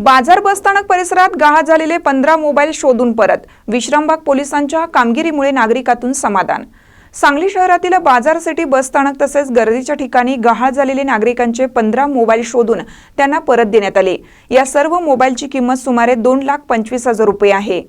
बाजार बसस्थानक परिसरात गहाळ झालेले पंधरा मोबाईल शोधून परत. विश्रामबाग पोलिसांच्या कामगिरीमुळे नागरिकातून समाधान. सांगली शहरातील बाजार सिटी बसस्थानक तसेच गर्दीच्या ठिकाणी गहाळ झालेले नागरिकांचे पंधरा मोबाईल शोधून त्यांना परत देण्यात आले. या सर्व मोबाईलची किंमत सुमारे दोन लाख पंचवीस हजार रुपये आहे.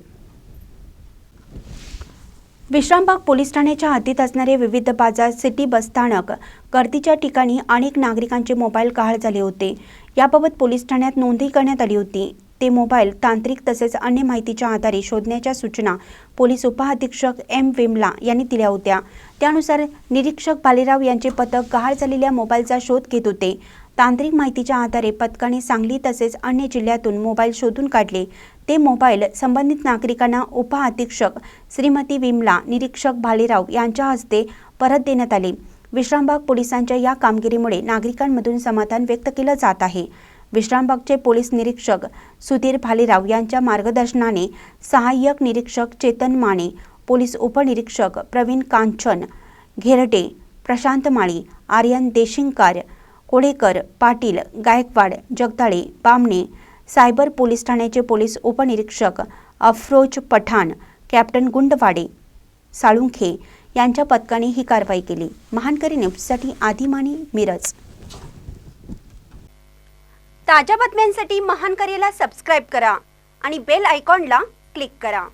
विश्रामबाग पोलीस ठाण्याच्या हद्दीत असणारे विविध बाजार सिटी बसस्थानक गर्दीच्या ठिकाणी अनेक नागरिकांचे मोबाईल गहाळ झाले होते. याबाबत पोलीस ठाण्यात नोंदही करण्यात आली होती. ते मोबाईल तांत्रिक तसेच अन्य माहितीच्या आधारे शोधण्याच्या सूचना पोलीस उपअधीक्षक एम विमला यांनी दिल्या होत्या. त्यानुसार निरीक्षक बालेराव यांचे पथक गहाळ झालेल्या मोबाईलचा शोध घेत होते. तांत्रिक माहितीच्या आधारे पथकाने सांगली तसेच अन्य जिल्ह्यातून मोबाईल शोधून काढले. ते मोबाईल संबंधित नागरिकांना उपअधीक्षक श्रीमती विमला निरीक्षक भालेराव यांच्या हस्ते परत देण्यात आले. विश्रामबाग पोलिसांच्या या कामगिरीमुळे नागरिकांमधून समाधान व्यक्त केलं जात आहे. विश्रामबागचे पोलीस निरीक्षक सुधीर भालेराव यांच्या मार्गदर्शनाने सहाय्यक निरीक्षक चेतन माने पोलीस उपनिरीक्षक प्रवीण कांचन घेरडे प्रशांत माळी आर्यन देशिंगकार कोळेकर पाटील गायकवाड जगदाळे बामणे सायबर पोलीस ठाण्याचे पोलीस उपनिरीक्षक अफरोज पठाण कॅप्टन गुंडवाडे साळुंखे यांच्या पथकाने ही कारवाई केली. महानकरी न्यूजसाठी आदिमानी मिरज. ताज्या बातम्यांसाठी महानकरीला सबस्क्राईब करा आणि बेल आयकॉनला क्लिक करा.